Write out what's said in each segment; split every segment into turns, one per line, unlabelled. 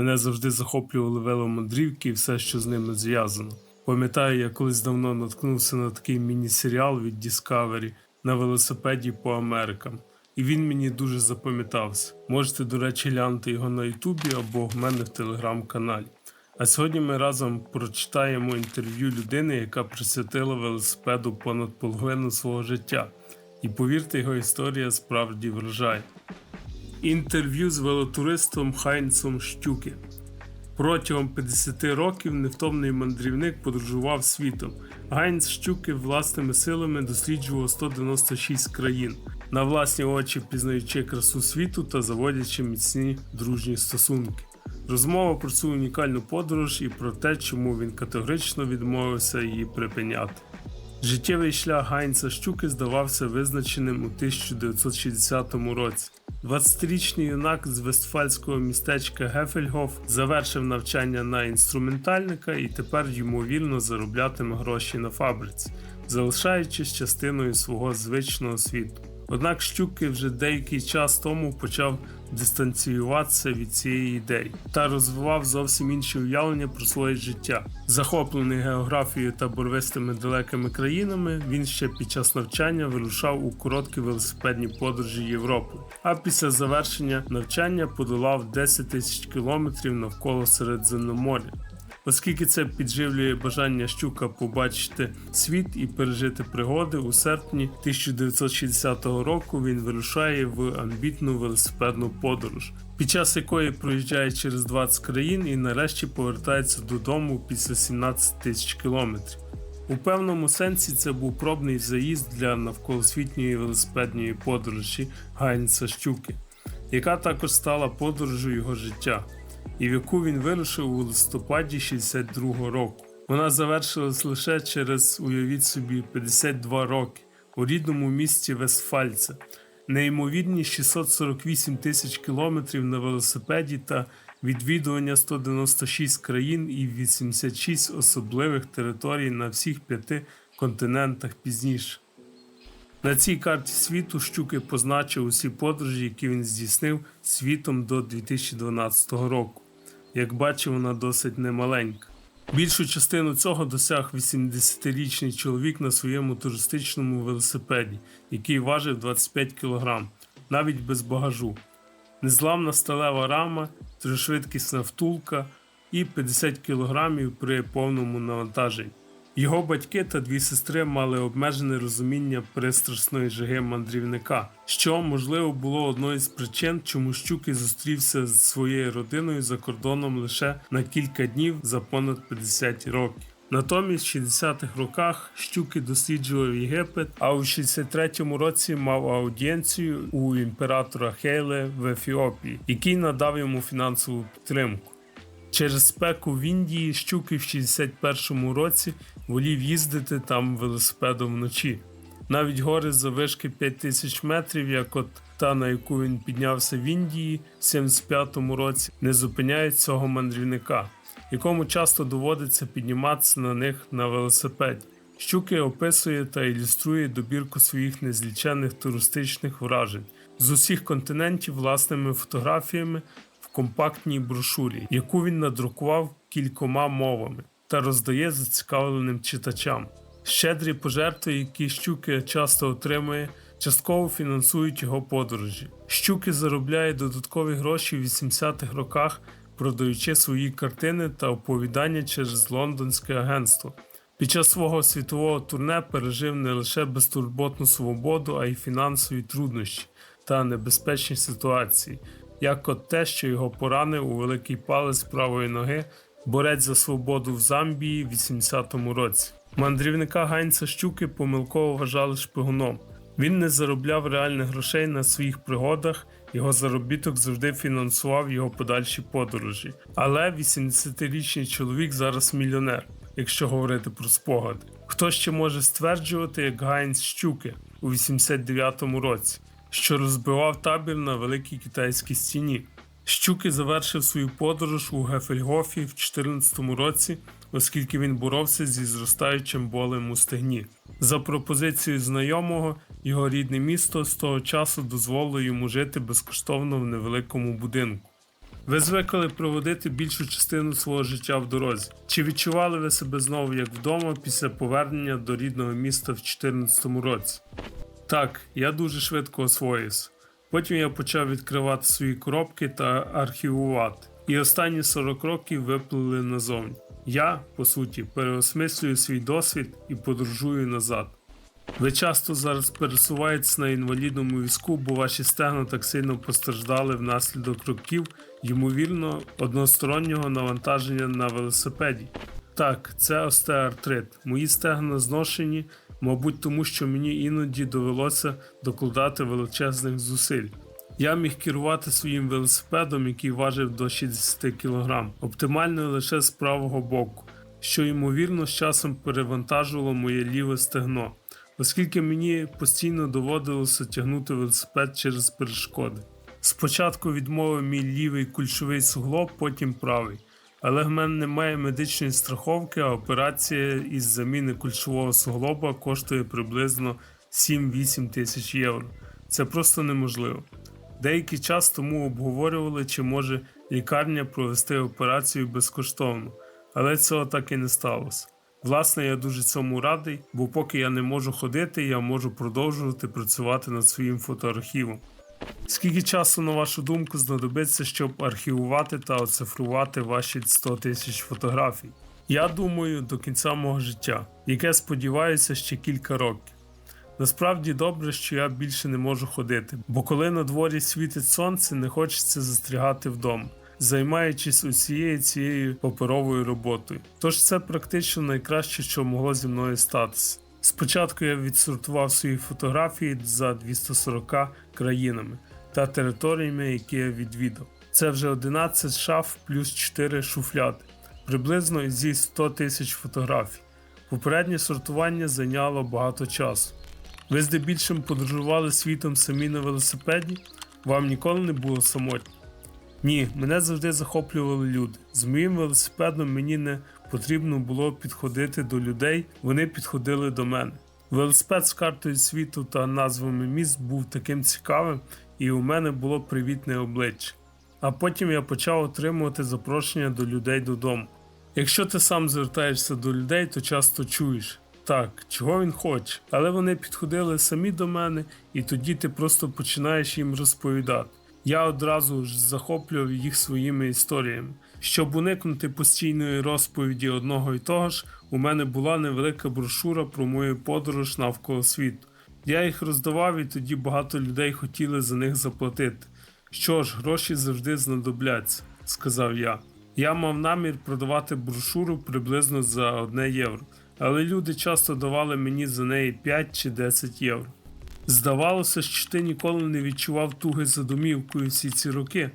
Мене завжди захоплювали веломандрівки і все, що з ними зв'язано. Пам'ятаю, я колись давно наткнувся на такий міні-серіал від Discovery на велосипеді по Америкам. І він мені дуже запам'ятався. Можете, до речі, глянути його на Ютубі або в мене в телеграм-каналі. А сьогодні ми разом прочитаємо інтерв'ю людини, яка присвятила велосипеду понад половину свого життя. І повірте, його історія справді вражає. Інтерв'ю з велотуристом Хайнцом Штюке. Протягом 50 років невтомний мандрівник подорожував світом. Гайнц Щуки власними силами досліджував 196 країн, на власні очі пізнаючи красу світу та заводячи міцні дружні стосунки. Розмова про цю унікальну подорож і про те, чому він категорично відмовився її припиняти. Життєвий шлях Гайнца Щуки здавався визначеним у 1960 році. 20-річний юнак з вестфальського містечка Гефельгоф завершив навчання на інструментальника і тепер ймовірно зароблятиме гроші на фабриці, залишаючись частиною свого звичного світу. Однак Щуки вже деякий час тому почав дистанціюватися від цієї ідеї та розвивав зовсім інші уявлення про своє життя. Захоплений географією та борвистими далекими країнами, він ще під час навчання вирушав у короткі велосипедні подорожі Європи. А після завершення навчання подолав 10 тисяч кілометрів навколо Середземноморя. Оскільки це підживлює бажання щука побачити світ і пережити пригоди, у серпні 1960 року він вирушає в амбітну велосипедну подорож, під час якої проїжджає через 20 країн і нарешті повертається додому після 17 тисяч кілометрів. У певному сенсі це був пробний заїзд для навколосвітньої велосипедної подорожі Гайнца Щуки, яка також стала подорожю його життя і в яку він вирушив у листопаді 62-го року. Вона завершилась лише через, уявіть собі, 52 роки у рідному місті Вестфальце, неймовірні 648 тисяч кілометрів на велосипеді та відвідування 196 країн і 86 особливих територій на всіх п'яти континентах пізніше. На цій карті світу Щуки позначив усі подорожі, які він здійснив світом до 2012 року. Як бачив, вона досить немаленька. Більшу частину цього досяг 80-річний чоловік на своєму туристичному велосипеді, який важив 25 кг, навіть без багажу, незламна сталева рама, тришвидкісна втулка і 50 кг при повному навантаженні. Його батьки та дві сестри мали обмежене розуміння пристрасної жаги мандрівника, що, можливо, було одною з причин, чому Щуки зустрівся з своєю родиною за кордоном лише на кілька днів за понад 50 років. Натомість, в 60-х роках Щуки досліджував Єгипет, а у 63-му році мав аудієнцію у імператора Хейле в Ефіопії, який надав йому фінансову підтримку. Через спеку в Індії Щуки в 61-му році волів їздити там велосипедом вночі. Навіть гори за вишки 5000 метрів, як от та, на яку він піднявся в Індії в 75-му році, не зупиняють цього мандрівника, якому часто доводиться підніматися на них на велосипеді. Щуки описує та ілюструє добірку своїх незлічених туристичних вражень з усіх континентів власними фотографіями компактній брошурі, яку він надрукував кількома мовами та роздає зацікавленим читачам. Щедрі пожертви, які щуки часто отримує, частково фінансують його подорожі. Щуки заробляє додаткові гроші в 80-х роках, продаючи свої картини та оповідання через лондонське агентство. Під час свого світового турне пережив не лише безтурботну свободу, а й фінансові труднощі та небезпечні ситуації, як от те, що його поранив у великий палець правої ноги борець за свободу в Замбії в 80-му році. Мандрівника Ганця Щуки помилково вважали шпигуном. Він не заробляв реальних грошей на своїх пригодах, його заробіток завжди фінансував його подальші подорожі. Але 80-річний чоловік зараз мільйонер, якщо говорити про спогади. Хто ще може стверджувати, як Гайнс Щуки у 89-му році, що розбивав табір на великій китайській стіні? Щуки завершив свою подорож у Гефельгофі в 2014 році, оскільки він боровся зі зростаючим болем у стегні. За пропозицією знайомого, його рідне місто з того часу дозволило йому жити безкоштовно в невеликому будинку. Ви звикли проводити більшу частину свого життя в дорозі. Чи відчували ви себе знову як вдома після повернення до рідного міста в 2014 році? Так, я дуже швидко освоївся. Потім я почав відкривати свої коробки та архівувати. І останні 40 років виплили назовні. Я, по суті, переосмислюю свій досвід і подорожую назад. Ви часто зараз пересуваєтесь на інвалідному візку, бо ваші стегна так сильно постраждали внаслідок років, ймовірно, одностороннього навантаження на велосипеді. Так, це остеоартрит. Мої стегна зношені, мабуть, тому що мені іноді довелося докладати величезних зусиль. Я міг керувати своїм велосипедом, який важив до 60 кг, оптимально лише з правого боку, що ймовірно з часом перевантажувало моє ліве стегно, оскільки мені постійно доводилося тягнути велосипед через перешкоди. Спочатку відмовив мій лівий кульшовий суглоб, потім правий. Але в мене немає медичної страховки, а операція із заміни кульшового суглоба коштує приблизно 7-8 тисяч євро. Це просто неможливо. Деякий час тому обговорювали, чи може лікарня провести операцію безкоштовно, але цього так і не сталося. Власне, я дуже цьому радий, бо поки я не можу ходити, я можу продовжувати працювати над своїм фотоархівом. Скільки часу, на вашу думку, знадобиться, щоб архівувати та оцифрувати ваші 100 тисяч фотографій? Я думаю, до кінця мого життя, яке сподіваюся ще кілька років. Насправді добре, що я більше не можу ходити, бо коли на дворі світить сонце, не хочеться застрягати вдома, займаючись усією цією паперовою роботою. Тож це практично найкраще, що могло зі мною статися. Спочатку я відсортував свої фотографії за 240 країнами та територіями, які я відвідав. Це вже 11 шаф плюс 4 шуфляди, приблизно зі 100 тисяч фотографій. Попереднє сортування зайняло багато часу. Ви здебільшим подорожували світом самі на велосипеді? Вам ніколи не було самотньо? Ні, мене завжди захоплювали люди. З моїм велосипедом мені не потрібно було підходити до людей, вони підходили до мене. Велосипед з картою світу та назвами міст був таким цікавим, і у мене було привітне обличчя. А потім я почав отримувати запрошення до людей додому. Якщо ти сам звертаєшся до людей, то часто чуєш так, чого він хоче, але вони підходили самі до мене, і тоді ти просто починаєш їм розповідати. Я одразу ж захоплював їх своїми історіями. Щоб уникнути постійної розповіді одного і того ж, у мене була невелика брошура про мою подорож навколо світу. Я їх роздавав, і тоді багато людей хотіли за них заплатити. Що ж, гроші завжди знадобляться, сказав я. Я мав намір продавати брошуру приблизно за 1 євро, але люди часто давали мені за неї 5 чи 10 євро. Здавалося, що ти ніколи не відчував туги за домівкою всі ці роки.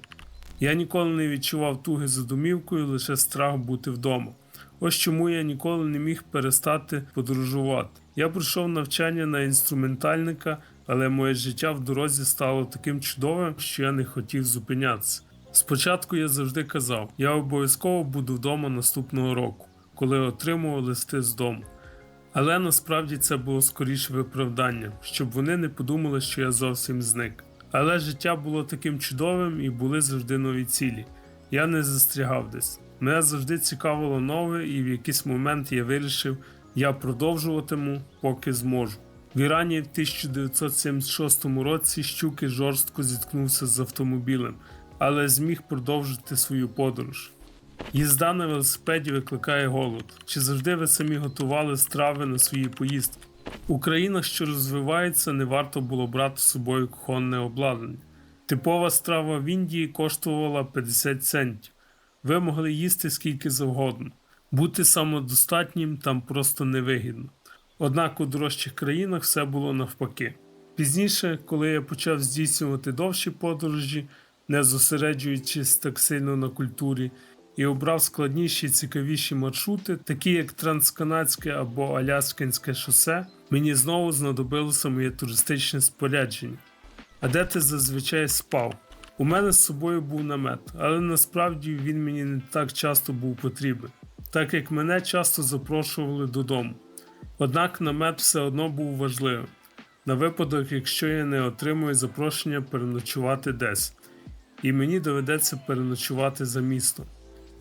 Я ніколи не відчував туги за домівкою, лише страх бути вдома. Ось чому я ніколи не міг перестати подорожувати. Я пройшов навчання на інструментальника, але моє життя в дорозі стало таким чудовим, що я не хотів зупинятися. Спочатку я завжди казав, я обов'язково буду вдома наступного року, коли отримував листи з дому. Але насправді це було скоріше виправдання, щоб вони не подумали, що я зовсім зник. Але життя було таким чудовим і були завжди нові цілі. Я не застрягав десь. Мене завжди цікавило нове, і в якийсь момент я вирішив, я продовжуватиму, поки зможу. В Ірані в 1976 році щуки жорстко зіткнувся з автомобілем, але зміг продовжити свою подорож. Їзда на велосипеді викликає голод. Чи завжди ви самі готували страви на свої поїздки? У країнах, що розвиваються, не варто було брати з собою кухонне обладнання. Типова страва в Індії коштувала 50 центів. Ви могли їсти скільки завгодно. Бути самодостатнім там просто невигідно. Однак у дорожчих країнах все було навпаки. Пізніше, коли я почав здійснювати довші подорожі, не зосереджуючись так сильно на культурі, і обрав складніші і цікавіші маршрути, такі як Трансканадське або Аляскинське шосе, мені знову знадобилося моє туристичне спорядження. А де ти зазвичай спав? У мене з собою був намет, але насправді він мені не так часто був потрібен, так як мене часто запрошували додому. Однак намет все одно був важливим на випадок, якщо я не отримую запрошення переночувати десь. і мені доведеться переночувати за містом.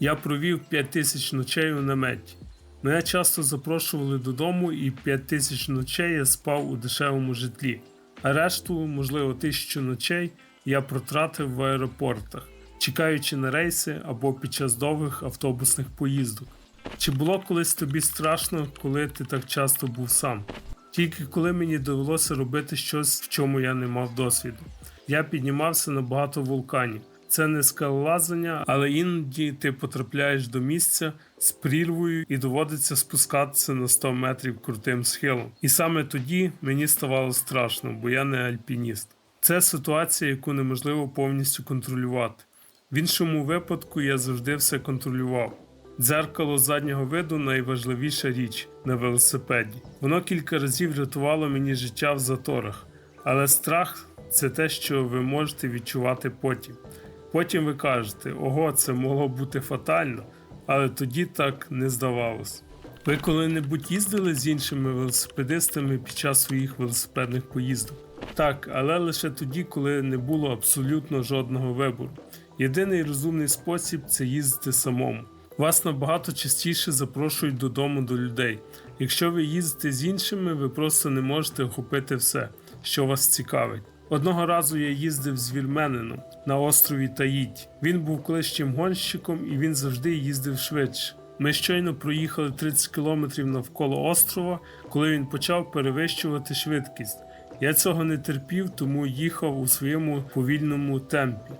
Я провів 5 тисяч ночей у наметі. Мене часто запрошували додому, і 5 тисяч ночей я спав у дешевому житлі, а решту, можливо, тисячу ночей я протратив в аеропортах, чекаючи на рейси або під час довгих автобусних поїздок. Чи було колись тобі страшно, коли ти так часто був сам? Тільки коли мені довелося робити щось, в чому я не мав досвіду. Я піднімався на багато вулканів. Це не скалолазання, але іноді ти потрапляєш до місця з прірвою і доводиться спускатися на 100 метрів крутим схилом. І саме тоді мені ставало страшно, бо я не альпініст. Це ситуація, яку неможливо повністю контролювати. В іншому випадку я завжди все контролював. Дзеркало заднього виду найважливіша річ на велосипеді. Воно кілька разів рятувало мені життя в заторах, але страх це те, що ви можете відчувати потім. Потім ви кажете, ого, це могло бути фатально, але тоді так не здавалось. Ви коли-небудь їздили з іншими велосипедистами під час своїх велосипедних поїздок? Так, але лише тоді, коли не було абсолютно жодного вибору. Єдиний розумний спосіб це їздити самому. Вас набагато частіше запрошують додому до людей. Якщо ви їздите з іншими, ви просто не можете охопити все, що вас цікавить. Одного разу я їздив з вільменином на острові Таїті. Він був колишнім гонщиком і він завжди їздив швидше. Ми щойно проїхали 30 кілометрів навколо острова, коли він почав перевищувати швидкість. Я цього не терпів, тому їхав у своєму повільному темпі,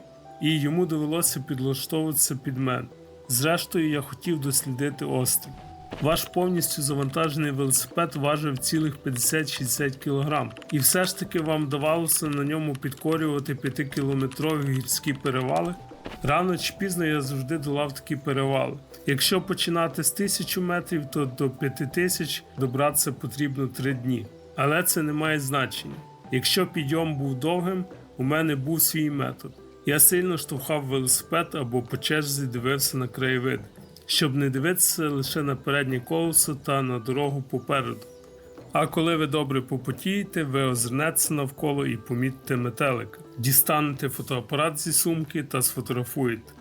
і йому довелося підлаштовуватися під мене. Зрештою, я хотів дослідити острів. Ваш повністю завантажений велосипед важив цілих 50-60 кг, і все ж таки вам вдавалося на ньому підкорювати 5-кілометрові гірські перевали. Рано чи пізно я завжди долав такі перевали. Якщо починати з 1000 метрів, то до 5000 добратися потрібно 3 дні. Але це не має значення. Якщо підйом був довгим, у мене був свій метод. Я сильно штовхав велосипед або по черзі дивився на краєвид, щоб не дивитися лише на переднє колесо та на дорогу попереду. А коли ви добре попотієте, ви озирнетеся навколо і помітите метелика. Дістанете фотоапарат зі сумки та сфотографуєте.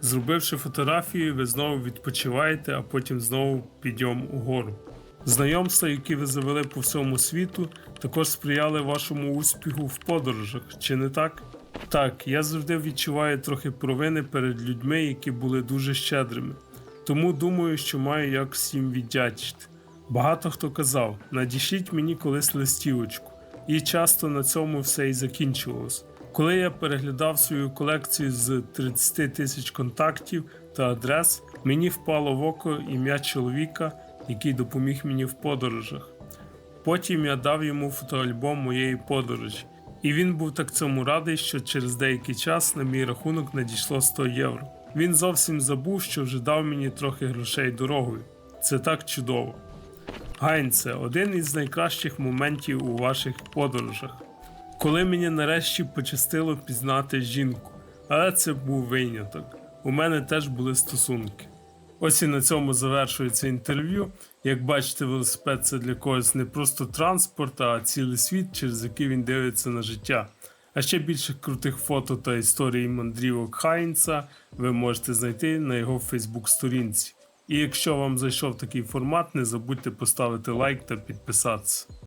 Зробивши фотографію, ви знову відпочиваєте, а потім знову підйом угору. Знайомства, які ви завели по всьому світу, також сприяли вашому успіху в подорожах, чи не так? Так, я завжди відчуваю трохи провини перед людьми, які були дуже щедрими. Тому думаю, що маю якось їм віддячити. Багато хто казав: надішліть мені колись листівочку, і часто на цьому все і закінчувалось. Коли я переглядав свою колекцію з 30 тисяч контактів та адрес, мені впало в око ім'я чоловіка, який допоміг мені в подорожах. Потім я дав йому фотоальбом моєї подорожі, і він був так цьому радий, що через деякий час на мій рахунок надійшло 100 євро. Він зовсім забув, що вже дав мені трохи грошей дорогою. Це так чудово. Гайнце один із найкращих моментів у ваших подорожах. Коли мені нарешті пощастило пізнати жінку, але це був виняток. У мене теж були стосунки. Ось і на цьому завершується інтерв'ю. Як бачите, велосипед це для когось не просто транспорт, а цілий світ, через який він дивиться на життя. А ще більше крутих фото та історій мандрівок Хайнца ви можете знайти на його Фейсбук-сторінці. І якщо вам зайшов такий формат, не забудьте поставити лайк та підписатися.